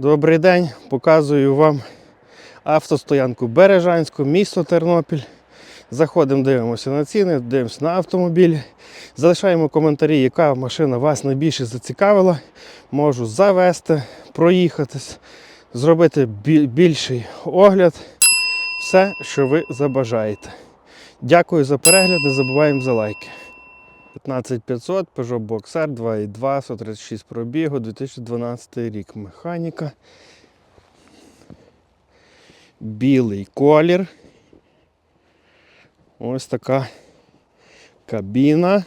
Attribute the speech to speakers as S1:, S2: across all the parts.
S1: Добрий день, показую вам автостоянку Бережанську, місто Тернопіль. Заходимо, дивимося на ціни, дивимося на автомобіль. Залишаємо коментарі, яка машина вас найбільше зацікавила. Можу завести, проїхатись, зробити більший огляд. Все, що ви забажаєте. Дякую за перегляд, не забуваємо за лайки. 15500, Peugeot Boxer 2.2, 136 пробігу, 2012 рік. Механіка. Білий колір. Ось така кабіна.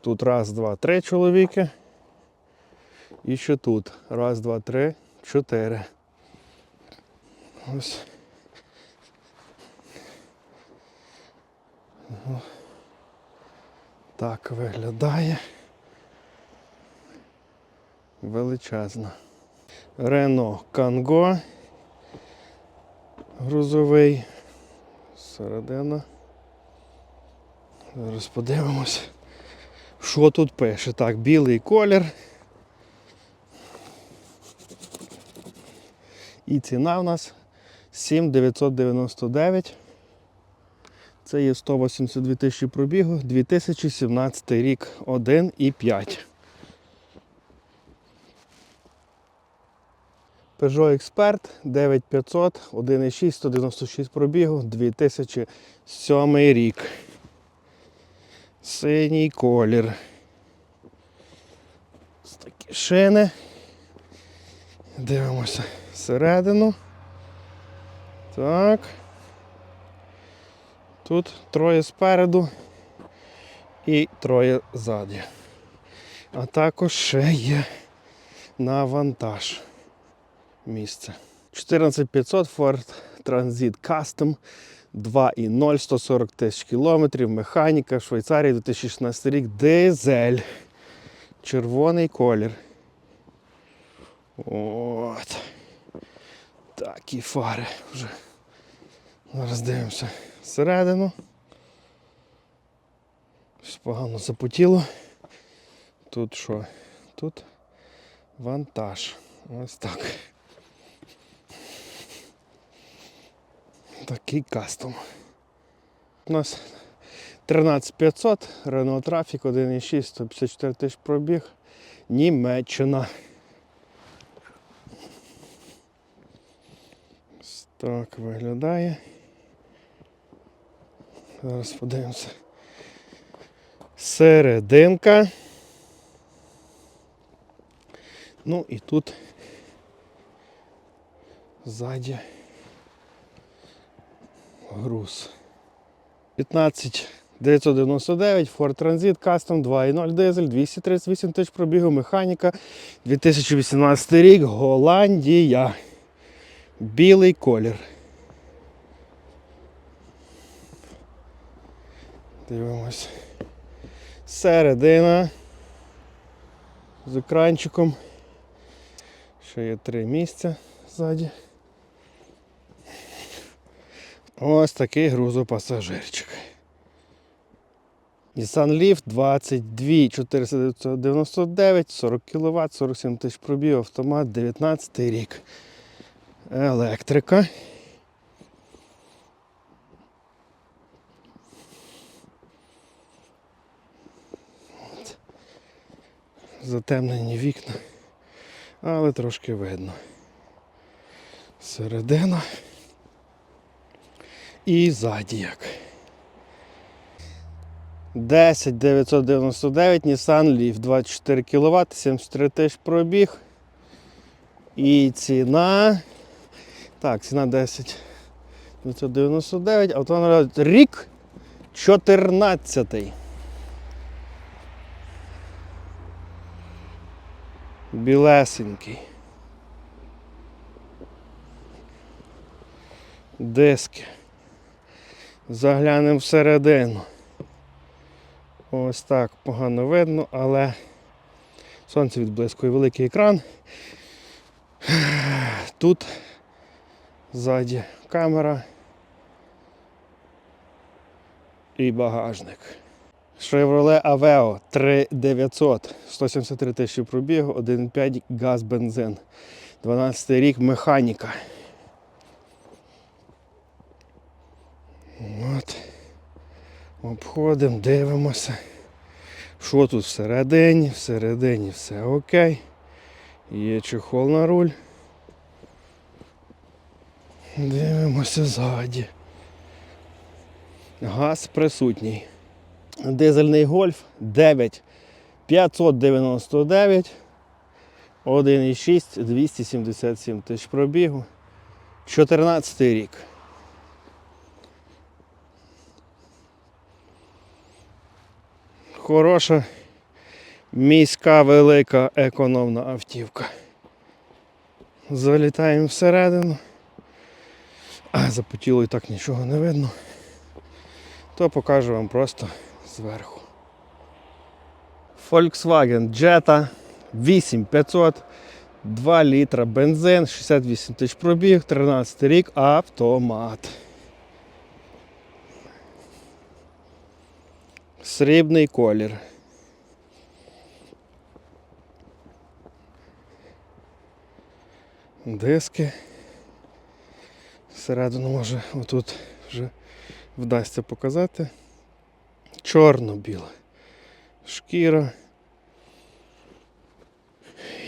S1: Тут раз, два, три чоловіки. І ще тут. Раз, два, три, чотири. Ось. Так виглядає. Величезна. Рено Канго. Грузовий. Середина. Зараз подивимось. Що тут пише? Так, білий колір. І ціна в нас 7999. Це є 182 тисячі пробігу, 2017 рік 1,5. Peugeot Expert 9500, 1,6, 196 пробігу, 2007 рік. Синій колір. Ось такі шини. Дивимося всередину. Так. Тут троє спереду і троє ззаді. А також ще є на вантаж місце. 14500 Ford Transit Custom 2.0, 140 тисяч кілометрів, механіка, Швейцарія 2016 рік, дизель. Червоний колір. От. Такі фари вже. Зараз дивимося всередину. Щось погано запотіло. Тут що? Тут вантаж. Ось так. Такий кастом. У нас 13500, Renault Traffic 1.6, 154 тисяч пробіг. Німеччина. Ось так виглядає. Зараз подивимося. Серединка. Ну і тут ззаді груз. 15 999 Ford Transit Custom 2.0 дизель, 238 тисяч пробігу, механіка, 2018 рік, Голландія. Білий колір. Дивимось. Середина. З екранчиком. Ще є три місця ззаді. Ось такий грузопасажирчик. Nissan Leaf 22 499, 40 кВт, 47 тисяч пробів, автомат, 19 рік. Електрика. Затемнені вікна, але трошки видно. Середина і ззаді як. 10 999 Nissan Leaf 24 кВт, 73 тисяч пробіг. І ціна. Так, ціна 10 999, автомобіль рік 14. Білесенький. Диски. Заглянемо всередину. Ось так погано видно, але сонце відблискує великий екран. Тут ззаді камера і багажник. Chevrolet Aveo 3900, 173 тисячі пробігу, 1,5 газ бензин. 12 рік механіка. От. Обходимо, дивимося. Що тут всередині? Всередині все окей. Є чехол на руль. Дивимося ззаді. Газ присутній. Дизельний гольф 9 599 1,6 277 тисяч пробігу. 14 рік. Хороша міська велика економна автівка. Залітаємо всередину. А запотіло і так нічого не видно. То покажу вам просто зверху. Volkswagen Jetta 8500, 2 літра бензин, 68 тисяч пробіг, 13 рік, автомат. Срібний колір. Диски. Всередину може отут вже вдасться показати. Чорно-біла шкіра.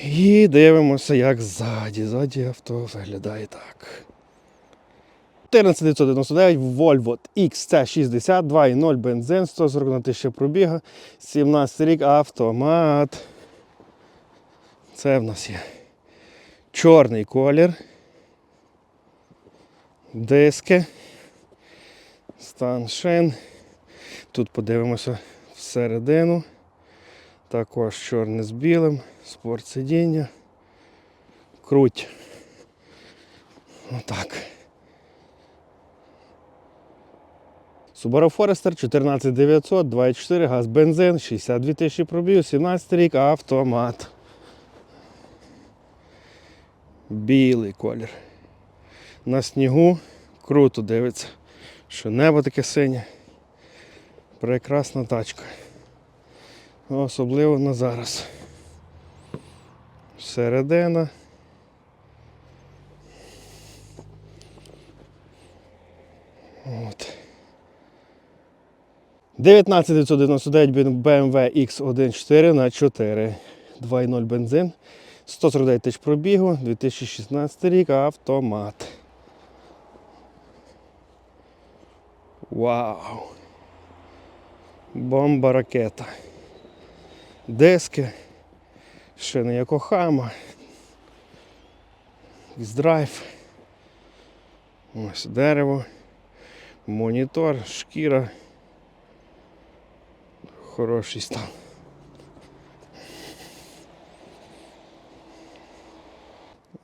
S1: І дивимося, як ззаді. Ззаді авто виглядає так. 14999 Volvo XC60 2.0 бензин, 141 тисяча пробіга, 17 рік автомат. Це в нас є чорний колір. Диски. Стан шин. Тут подивимося всередину. Також чорне з білим, спорт сидіння. Круть. Отак. Subaru Forester 14900, 2.4 газ бензин, 62 тисячі пробігів, 17 рік, автомат. Білий колір. На снігу круто дивиться, що небо таке синє. Прекрасна тачка. Особливо на зараз. Середина. От. 19999 BMW X14 на 4. 2.0 бензин. 149 тисяч пробігу, 2016 рік, автомат. Вау! Бомба ракета. Диски, шини Якохама, X-Drive. Ось дерево, монітор, шкіра. Хороший стан.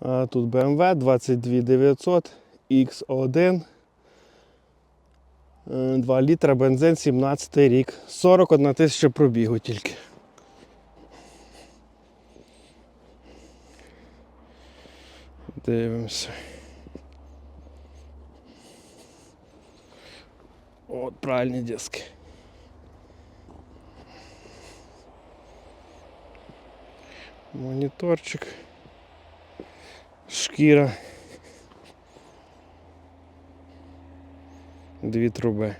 S1: А тут BMW 22900 X1. 2 літра бензин 17 рік. 41 тисяча пробігу тільки. Дивимося. От правильні диски. Моніторчик. Шкіра. Дві труби.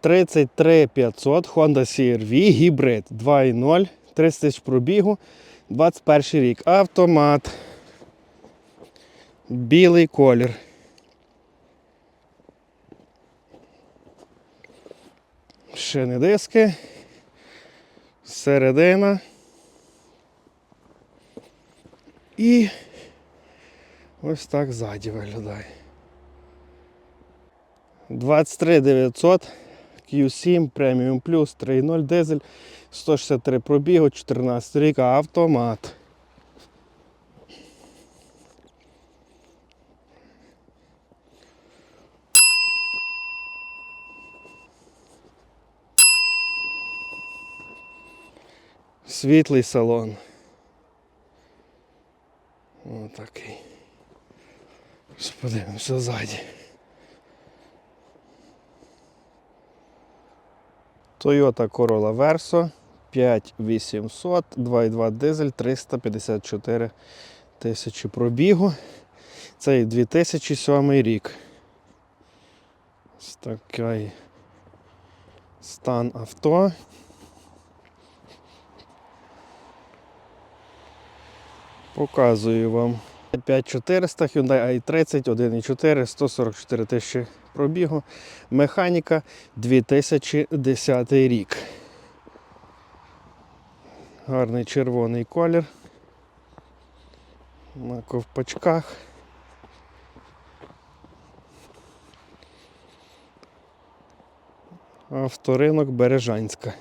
S1: 33500 Honda CR-V гібрид 2.0, 30 тисяч пробігу, 21 рік. Автомат. Білий колір. Шини диски. Середина. І ось так ззаді виглядає. 23 900 Q7 Premium Plus 3.0 дизель 163 пробігу, 14 рік, автомат. Світлий салон. Отакий. Подивимося ззаді. Toyota Corolla Verso 5800, 2,2 дизель, 354 тисячі пробігу. Це і 2007 рік. Ось такий стан авто. Показую вам 5400 Hyundai i30 1.4, 144 тисячі пробігу. Механіка 2010 рік. Гарний червоний колір. На ковпачках. Авторинок Бережанська.